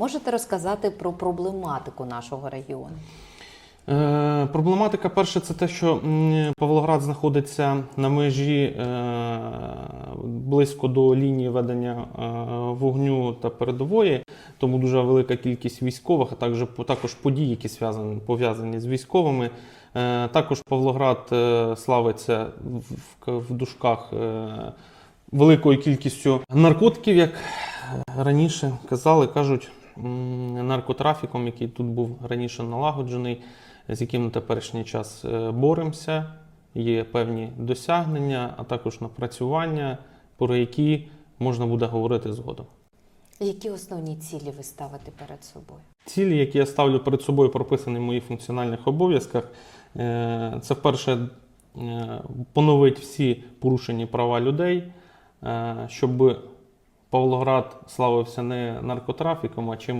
Можете розказати про проблематику нашого регіону? Е, Проблематика перша це те, що Павлоград знаходиться на межі е, близько до лінії ведення е, вогню та передової, тому дуже велика кількість військових, а також, також подій, які пов'язані з військовими. Також Павлоград славиться в, дужках великою кількістю наркотиків, як раніше казали, кажуть, наркотрафіком, який тут був раніше налагоджений, з яким на теперішній час е, боремося. Є певні досягнення, а також напрацювання, про які можна буде говорити згодом. Які основні цілі ви ставите перед собою? Цілі, які я ставлю перед собою, прописані в моїх функціональних обов'язках, е, це перше е, поновити всі порушені права людей, щоб Павлоград славився не наркотрафіком, а чим